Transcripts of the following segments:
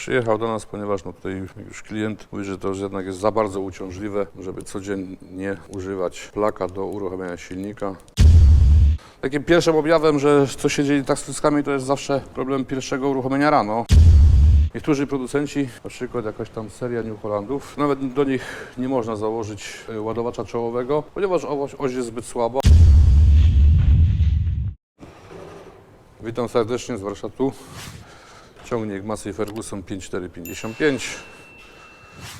przyjechał do nas, ponieważ no tutaj już klient mówi, że to jednak jest za bardzo uciążliwe, żeby codziennie używać plaka do uruchamiania silnika. Takim pierwszym objawem, że co się dzieje tak z tryskami, to jest zawsze problem pierwszego uruchomienia rano. Niektórzy producenci, na przykład jakaś tam seria New Hollandów, nawet do nich nie można założyć e, ładowacza czołowego, ponieważ oś, oś jest zbyt słaba. Witam serdecznie z warsztatu. Ciągnik Massey Ferguson 5455.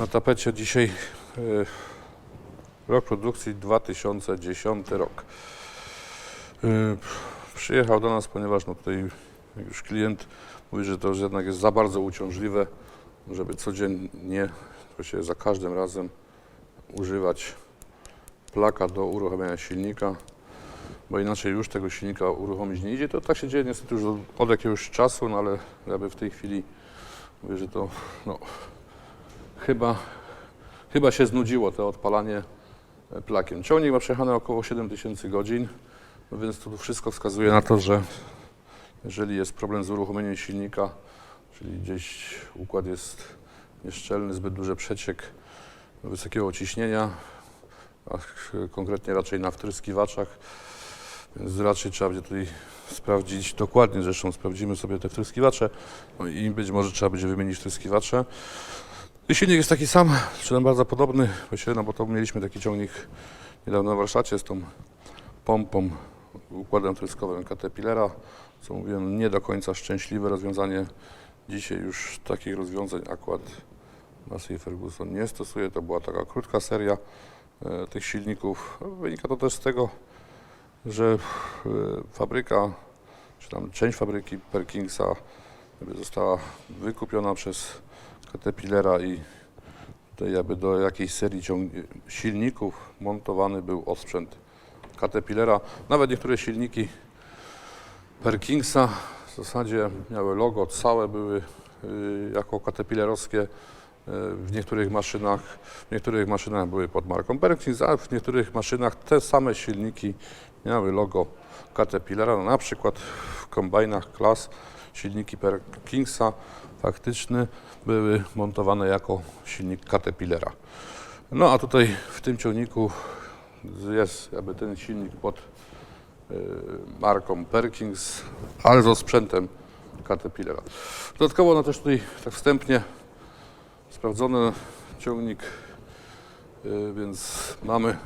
Na tapecie dzisiaj e, rok produkcji 2010 rok. E, Przyjechał do nas, ponieważ no tutaj już klient mówi, że to już jednak jest za bardzo uciążliwe, żeby codziennie, właściwie za każdym razem używać plaka do uruchamiania silnika, bo inaczej już tego silnika uruchomić nie idzie. To tak się dzieje niestety już od, jakiegoś czasu, no ale jakby w tej chwili mówię, że to no, chyba, chyba się znudziło to odpalanie e, plakiem. Ciągnik ma przejechane około 7000 godzin, więc to wszystko wskazuje na to, że jeżeli jest problem z uruchomieniem silnika, czyli gdzieś układ jest nieszczelny, zbyt duży przeciek wysokiego ciśnienia, a konkretnie raczej na wtryskiwaczach, więc raczej trzeba będzie tutaj sprawdzić dokładnie, zresztą sprawdzimy sobie te wtryskiwacze no i być może trzeba będzie wymienić wtryskiwacze. I silnik jest taki sam, czy bardzo podobny, właściwie, no bo to mieliśmy taki ciągnik niedawno na warsztacie z tą pompą, układem tryskowym Caterpillara, co mówiłem, nie do końca szczęśliwe rozwiązanie. Dzisiaj już takich rozwiązań akurat Massey Ferguson nie stosuje. To była taka krótka seria e, tych silników. Wynika to też z tego, że e, fabryka, czy tam część fabryki Perkingsa jakby została wykupiona przez Caterpillara i tutaj jakby do jakiejś serii silników montowany był osprzęt Caterpillara. Nawet niektóre silniki Perkingsa w zasadzie miały logo, całe były y, jako caterpillarowskie. W niektórych maszynach, w niektórych maszynach były pod marką Perkins, a w niektórych maszynach te same silniki miały logo Caterpillara. No, na przykład w kombajnach klas silniki Perkingsa faktyczne były montowane jako silnik Caterpillara. No a tutaj w tym ciągniku jest jakby ten silnik pod y, marką Perkins, ale z osprzętem Caterpillara. Dodatkowo no też tutaj tak wstępnie sprawdzony ciągnik, y, więc mamy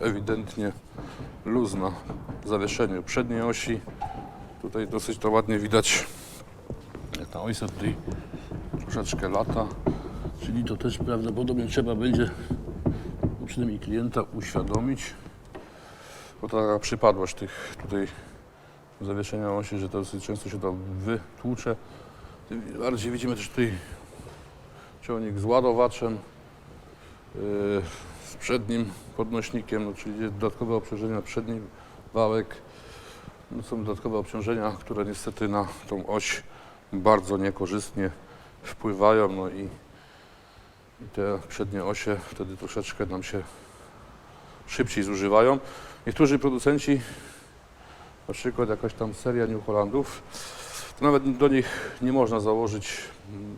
ewidentnie luz na zawieszeniu przedniej osi. Tutaj dosyć to ładnie widać. Ta oś tutaj troszeczkę lata, czyli to też prawdopodobnie trzeba będzie przynajmniej klienta uświadomić, bo taka przypadłość tych tutaj zawieszenia osi, że to dosyć często się to wytłucze. Tym Bardziej widzimy też tutaj ciągnik z ładowaczem, yy, z przednim podnośnikiem, no, czyli dodatkowe obciążenie na przedni wałek. No, są dodatkowe obciążenia, które niestety na tą oś bardzo niekorzystnie wpływają. No i i te przednie osie wtedy troszeczkę nam się szybciej zużywają. Niektórzy producenci, na przykład jakaś tam seria New Hollandów, to nawet do nich nie można założyć mm,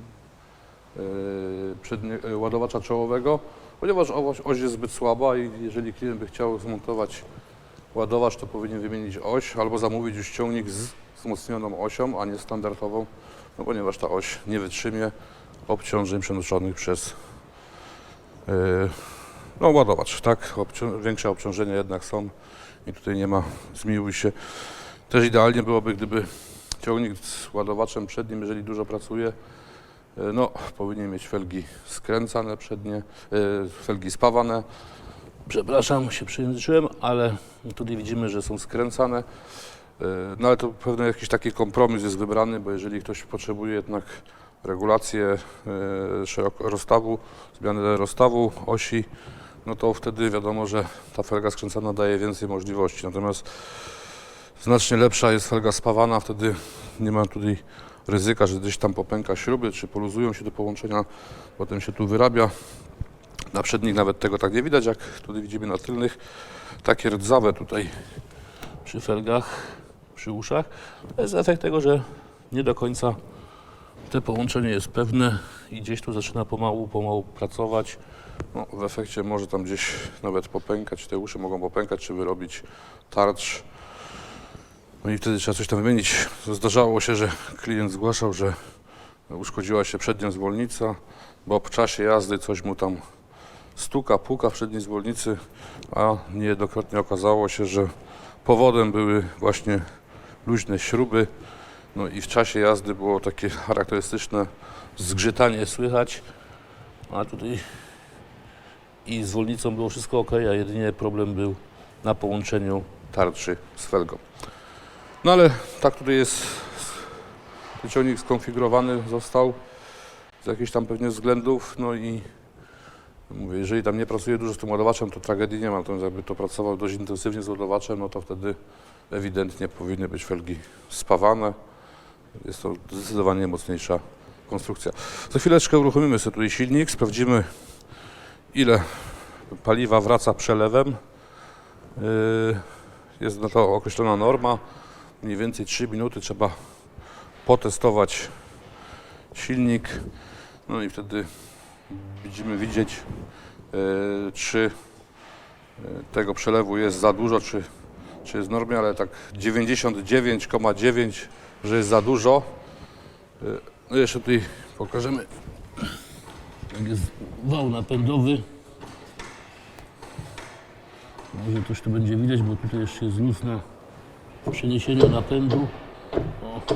przednie, yy, ładowacza czołowego, ponieważ oś, oś jest zbyt słaba i jeżeli klient by chciał zmontować ładowacz, to powinien wymienić oś albo zamówić już ciągnik z wzmocnioną osią, a nie standardową, no ponieważ ta oś nie wytrzymie obciążeń przenoszonych przez yy, no, ładowacz, tak? Większe obciążenia jednak są i tutaj nie ma zmiłuj się. Też idealnie byłoby, gdyby ciągnik z ładowaczem przednim, jeżeli dużo pracuje, no, powinien mieć felgi skręcane przednie, yy, felgi spawane. Przepraszam, się przejęzyczyłem, ale tutaj widzimy, że są skręcane. Yy, No ale to pewnie jakiś taki kompromis jest wybrany, bo jeżeli ktoś potrzebuje jednak regulację e, szeroko rozstawu, zmianę rozstawu osi, no to wtedy wiadomo, że ta felga skręcana daje więcej możliwości. Natomiast znacznie lepsza jest felga spawana, wtedy nie ma tutaj ryzyka, że gdzieś tam popęka śruby, czy poluzują się do połączenia, potem się tu wyrabia. Na przednich nawet tego tak nie widać, jak tutaj widzimy na tylnych. Takie rdzawe tutaj przy felgach, przy uszach. To jest efekt tego, że nie do końca Te połączenie jest pewne i gdzieś tu zaczyna pomału, pomału pracować. No, w efekcie może tam gdzieś nawet popękać, te uszy mogą popękać, czy wyrobić tarcz. No i wtedy trzeba coś tam wymienić. Zdarzało się, że klient zgłaszał, że uszkodziła się przednia zwolnica, bo w czasie jazdy coś mu tam stuka, puka w przedniej zwolnicy, a niejednokrotnie okazało się, że powodem były właśnie luźne śruby. No i w czasie jazdy było takie charakterystyczne zgrzytanie słychać, a tutaj i z było wszystko ok, a jedynie problem był na połączeniu tarczy z felgą. No ale tak tutaj jest ten ciągnik skonfigurowany został z jakichś tam pewnie względów, no i mówię, jeżeli tam nie pracuje dużo z tym ładowaczem, to tragedii nie ma, natomiast jakby to pracował dość intensywnie z ładowaczem, no to wtedy ewidentnie powinny być felgi spawane. Jest to zdecydowanie mocniejsza konstrukcja. Za chwileczkę uruchomimy sobie tutaj silnik, sprawdzimy ile paliwa wraca przelewem. Yy, Jest na to określona norma, mniej więcej 3 minuty trzeba potestować silnik, no i wtedy będziemy widzieć, yy, czy yy, tego przelewu jest za dużo, czy, czy jest w normie, ale tak 99,9, że jest za dużo. Yy, No jeszcze tutaj pokażemy, jak jest wał napędowy. Może coś tu będzie widać, bo tutaj jeszcze jest luz na przeniesienie napędu. O.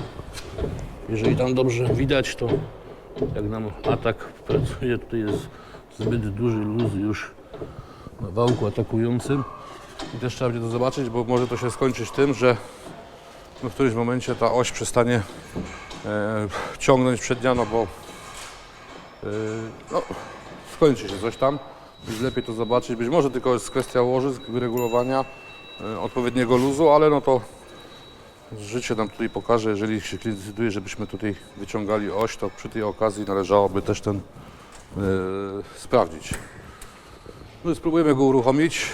Jeżeli tam dobrze widać, to jak nam atak pracuje, tutaj jest zbyt duży luz już na wałku atakującym. I też trzeba będzie to zobaczyć, bo może to się skończyć tym, że no w którymś momencie ta oś przestanie e, ciągnąć przednia, no bo e, no, skończy się coś tam. Więc lepiej to zobaczyć. Być może tylko jest kwestia łożysk, wyregulowania e, odpowiedniego luzu, ale no to życie nam tutaj pokaże, jeżeli się klient decyduje, żebyśmy tutaj wyciągali oś, to przy tej okazji należałoby też ten e, sprawdzić. No spróbujemy go uruchomić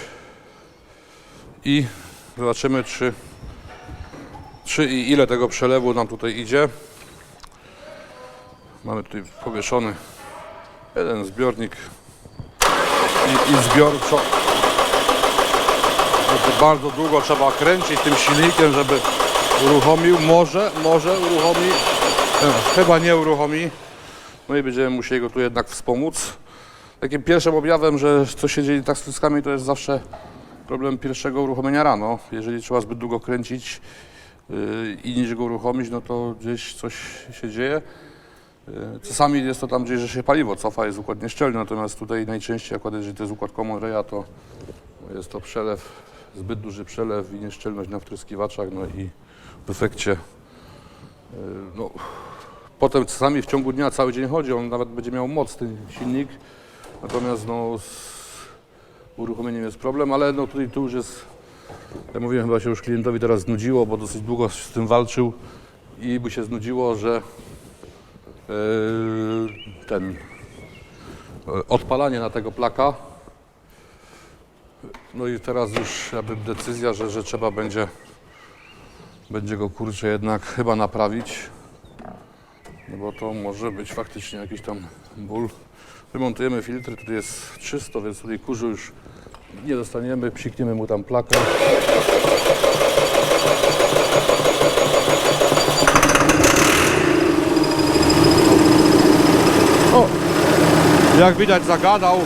i zobaczymy, czy, czy i ile tego przelewu nam tutaj idzie. Mamy tutaj powieszony jeden zbiornik i, i zbiorczo. Bardzo długo trzeba kręcić tym silnikiem, żeby uruchomił. Może, może uruchomi, e, chyba nie uruchomi. No i będziemy musieli go tu jednak wspomóc. Takim pierwszym objawem, że coś się dzieje tak z tryskami, to jest zawsze problem pierwszego uruchomienia rano. Jeżeli trzeba zbyt długo kręcić yy, i niż go uruchomić, no to gdzieś coś się dzieje. Yy, Czasami jest to tam gdzieś, że się paliwo cofa, jest układ nieszczelny, natomiast tutaj najczęściej akurat jeżeli to jest układ Common Raya, to jest to przelew, zbyt duży przelew i nieszczelność na wtryskiwaczach, no i w efekcie yy, no, potem czasami w ciągu dnia cały dzień chodzi, on nawet będzie miał moc ten silnik, natomiast no, z uruchomieniem jest problem, ale no tutaj tu już jest, jak mówiłem, chyba się już klientowi teraz znudziło, bo dosyć długo z tym walczył i by się znudziło, że Yy, ten yy, odpalanie na tego plaka. No i teraz już jakby decyzja, że, że trzeba będzie, będzie go kurczę jednak chyba naprawić. No bo to może być faktycznie jakiś tam ból. Wymontujemy filtry, tutaj jest czysto, więc tutaj kurzu już nie dostaniemy, psikniemy mu tam plakę. O, jak widać zagadał.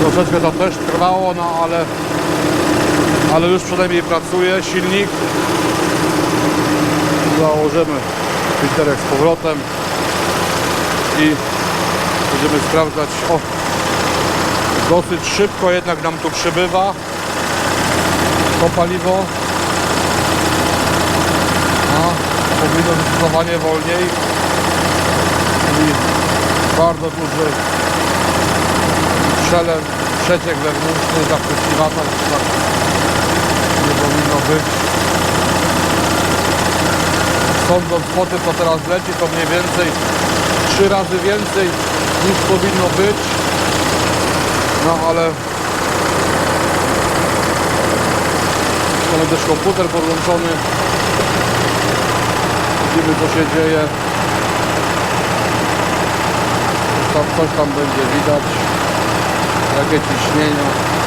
Troszeczkę to też trwało, no ale, ale już przynajmniej pracuje silnik. Założymy filterek z powrotem i będziemy sprawdzać. O, dosyć szybko jednak nam tu przybywa to paliwo. A, powinno zdecydowanie wolniej. I bardzo duży przelew, przeciek wewnętrzny nie powinno być. Sądząc po co teraz leci, to mniej więcej trzy razy więcej niż powinno być. No ale mamy też komputer podłączony Widzimy co się dzieje. Tam, coś tam będzie widać. Jakie ciśnienia.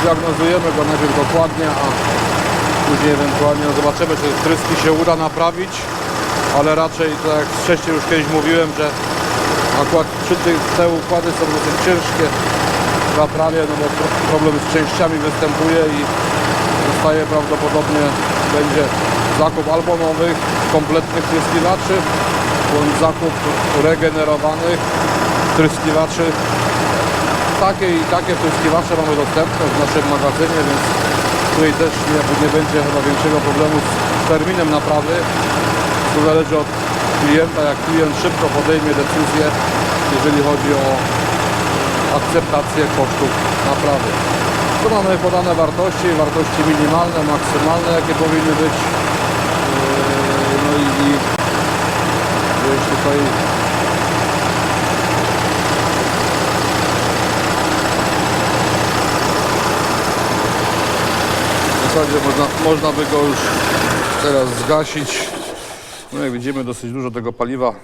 Zdiagnozujemy go najpierw dokładnie, a później ewentualnie no zobaczymy, czy tryski się uda naprawić, ale raczej, tak jak wcześniej już kiedyś mówiłem, że akurat przy tych, te układy są dosyć ciężkie w naprawie, no bo pro- problem z częściami występuje i zostaje prawdopodobnie będzie zakup albo nowych, kompletnych tryskiwaczy, bądź zakup regenerowanych tryskiwaczy takie i takie tryskiwacze mamy dostępne w naszym magazynie, więc tutaj też nie, nie będzie chyba większego problemu z terminem naprawy. To zależy od klienta, jak klient szybko podejmie decyzję, jeżeli chodzi o akceptację kosztów naprawy. Tu mamy podane wartości, wartości minimalne, maksymalne, jakie powinny być. Yy, No i, i gdzieś tutaj zasadzie można, można by go już teraz zgasić. No jak widzimy dosyć dużo tego paliwa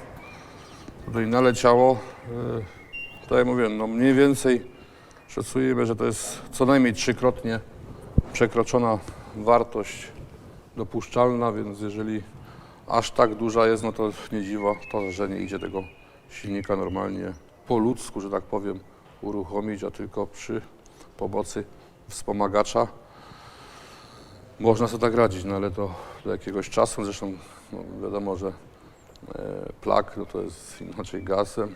tutaj naleciało. Yy, Tak mówiłem, no mniej więcej szacujemy, że to jest co najmniej trzykrotnie przekroczona wartość dopuszczalna, więc jeżeli aż tak duża jest, no to nie dziwo to, że nie idzie tego silnika normalnie po ludzku, że tak powiem, uruchomić, a tylko przy pomocy wspomagacza. Można sobie tak radzić, no ale to do jakiegoś czasu, zresztą no wiadomo, że e, plak no to jest inaczej gazem,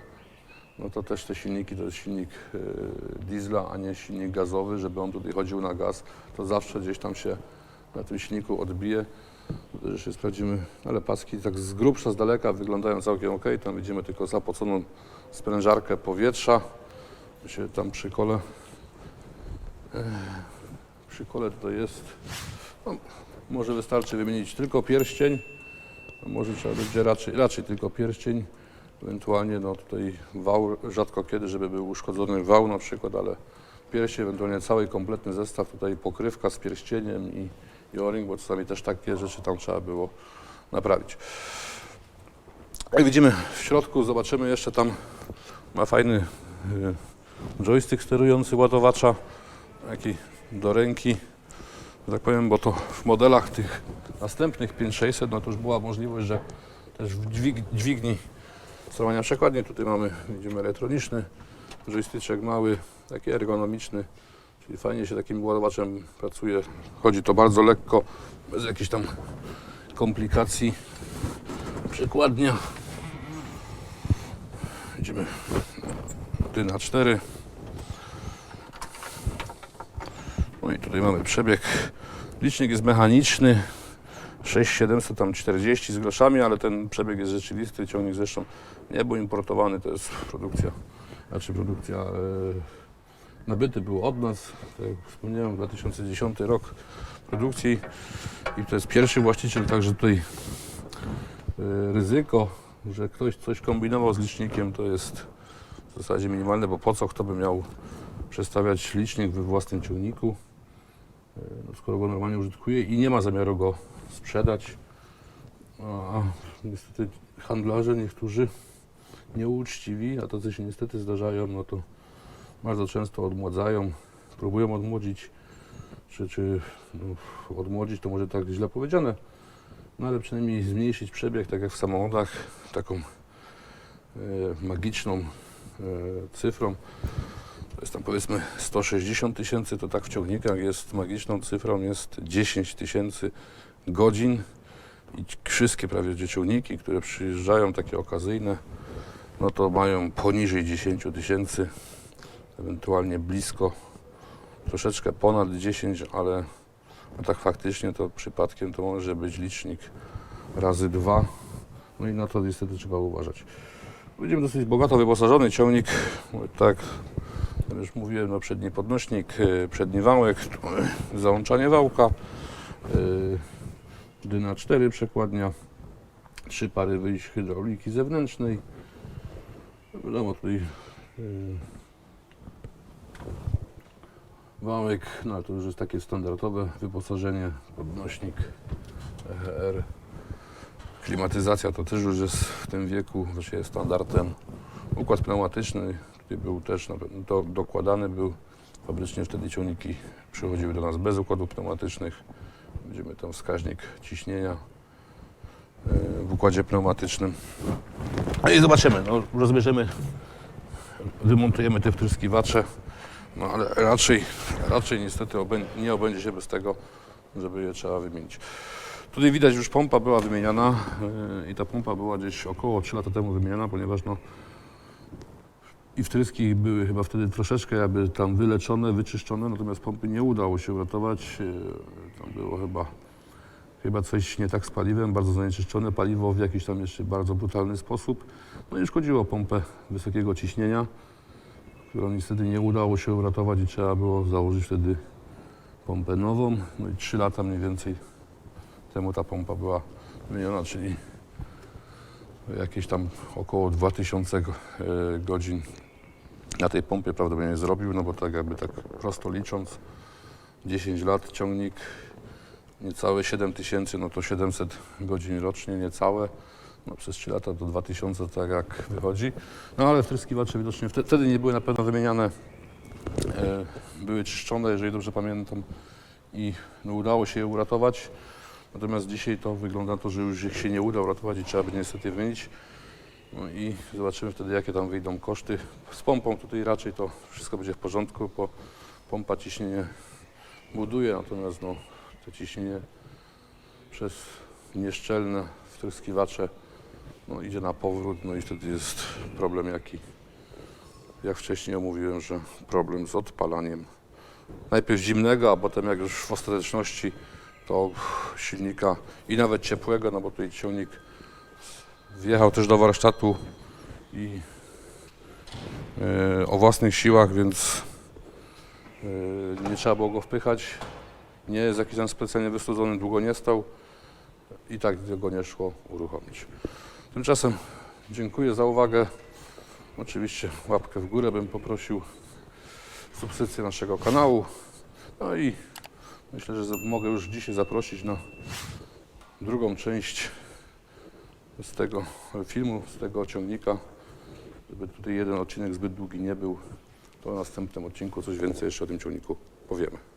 no to też te silniki to jest silnik e, diesla, a nie silnik gazowy, żeby on tutaj chodził na gaz, to zawsze gdzieś tam się na tym silniku odbije. Tutaj Jeszcze sprawdzimy, ale paski tak z grubsza, z daleka wyglądają całkiem ok. Tam widzimy tylko zapoconą sprężarkę powietrza. Się tam przy kole, e, przy kole tutaj jest. No, może wystarczy wymienić tylko pierścień. No, może trzeba będzie raczej, raczej tylko pierścień. Ewentualnie no tutaj wał, rzadko kiedy, żeby był uszkodzony wał na przykład, ale pierścień, ewentualnie cały kompletny zestaw, tutaj pokrywka z pierścieniem i, i o-ring, bo czasami też takie rzeczy tam trzeba było naprawić. Jak widzimy w środku, zobaczymy jeszcze tam ma fajny y, joystick sterujący ładowacza, taki do ręki, że tak powiem, bo to w modelach tych następnych 5600 no to już była możliwość, że też w dźwig, dźwigni sterowania przekładnie tutaj mamy, widzimy elektroniczny joystyczek mały, taki ergonomiczny, czyli fajnie się takim ładowaczem pracuje. Chodzi to bardzo lekko, bez jakichś tam komplikacji. Przekładnia. Widzimy ty na 4. No i tutaj mamy przebieg. Licznik jest mechaniczny. 6740 z groszami, ale ten przebieg jest rzeczywisty. Ciągnik zresztą nie był importowany, to jest produkcja, znaczy produkcja e, nabyty był od nas. Tak jak wspomniałem, 2010 rok produkcji i to jest pierwszy właściciel, także tutaj e, ryzyko, że ktoś coś kombinował z licznikiem, to jest w zasadzie minimalne, bo po co kto by miał przestawiać licznik we własnym ciągniku, no, skoro go normalnie użytkuje i nie ma zamiaru go sprzedać. A niestety handlarze niektórzy nieuczciwi, a tacy się niestety zdarzają, no to bardzo często odmładzają, próbują odmłodzić, czy, czy no, odmłodzić to może tak źle powiedziane, no ale przynajmniej zmniejszyć przebieg, tak jak w samochodach, taką e, magiczną e, cyfrą. Jest tam powiedzmy 160 tysięcy, to tak w ciągnikach jest. Magiczną cyfrą, jest 10 tysięcy godzin i wszystkie prawie że ciągniki, które przyjeżdżają, takie okazyjne, no to mają poniżej 10 tysięcy, ewentualnie blisko, troszeczkę ponad 10, ale a tak faktycznie to przypadkiem to może być licznik razy dwa, no i na to niestety trzeba uważać. Będziemy dosyć bogato wyposażony ciągnik, tak już mówiłem, no przedni podnośnik, e, przedni wałek, mamy załączanie wałka, e, dyna 4 przekładnia, trzy pary wyjść hydrauliki zewnętrznej. Wiadomo, tutaj Wałek, no ale to już jest takie standardowe wyposażenie, podnośnik EHR. Klimatyzacja to też już jest w tym wieku, właściwie jest standardem. Układ pneumatyczny, był też do, dokładany był. Fabrycznie wtedy ciągniki przychodziły do nas bez układów pneumatycznych. Będziemy tam wskaźnik ciśnienia e, w układzie pneumatycznym. No i zobaczymy, no, rozbierzemy, wymontujemy te wtryskiwacze. No ale raczej, raczej niestety nie obędzie się bez tego, żeby je trzeba wymienić. Tutaj widać już pompa była wymieniana yy, i ta pompa była gdzieś około 3 lata temu wymieniana, ponieważ no i wtryski były chyba wtedy troszeczkę jakby tam wyleczone, wyczyszczone, natomiast pompy nie udało się uratować. Yy, Tam było chyba, chyba coś nie tak z paliwem, bardzo zanieczyszczone paliwo w jakiś tam jeszcze bardzo brutalny sposób. No i szkodziło pompę wysokiego ciśnienia którą niestety nie udało się uratować i trzeba było założyć wtedy pompę nową. No i 3 lata mniej więcej temu ta pompa była wymieniona, czyli jakieś tam około 2000 go- e, godzin na tej pompie prawdopodobnie zrobił, no bo tak jakby tak prosto licząc 10 lat ciągnik niecałe 7000, no to 700 godzin rocznie, niecałe. No przez 3 lata to 2000 tak jak wychodzi. No ale wtryskiwacze widocznie wte- wtedy nie były na pewno wymieniane, e, były czyszczone, jeżeli dobrze pamiętam i no, udało się je uratować. Natomiast dzisiaj to wygląda na to, że już się nie uda uratować i trzeba będzie niestety wymienić. No i zobaczymy wtedy jakie tam wyjdą koszty. Z pompą tutaj raczej to wszystko będzie w porządku, bo pompa ciśnienie buduje, natomiast no, to ciśnienie przez nieszczelne wtryskiwacze no, idzie na powrót, no i wtedy jest problem jaki, jak wcześniej omówiłem, że problem z odpalaniem najpierw zimnego, a potem jak już w ostateczności to silnika i nawet ciepłego, no bo tutaj ciągnik wjechał też do warsztatu i e, o własnych siłach, więc e, nie trzeba było go wpychać. Nie jest jakiś tam specjalnie wystudzony, długo nie stał i tak tego nie szło uruchomić. Tymczasem dziękuję za uwagę. Oczywiście łapkę w górę bym poprosił, subskrypcję naszego kanału. No i myślę, że mogę już dzisiaj zaprosić na drugą część z tego filmu, z tego ciągnika. Żeby tutaj jeden odcinek zbyt długi nie był, to w następnym odcinku coś więcej jeszcze o tym ciągniku powiemy.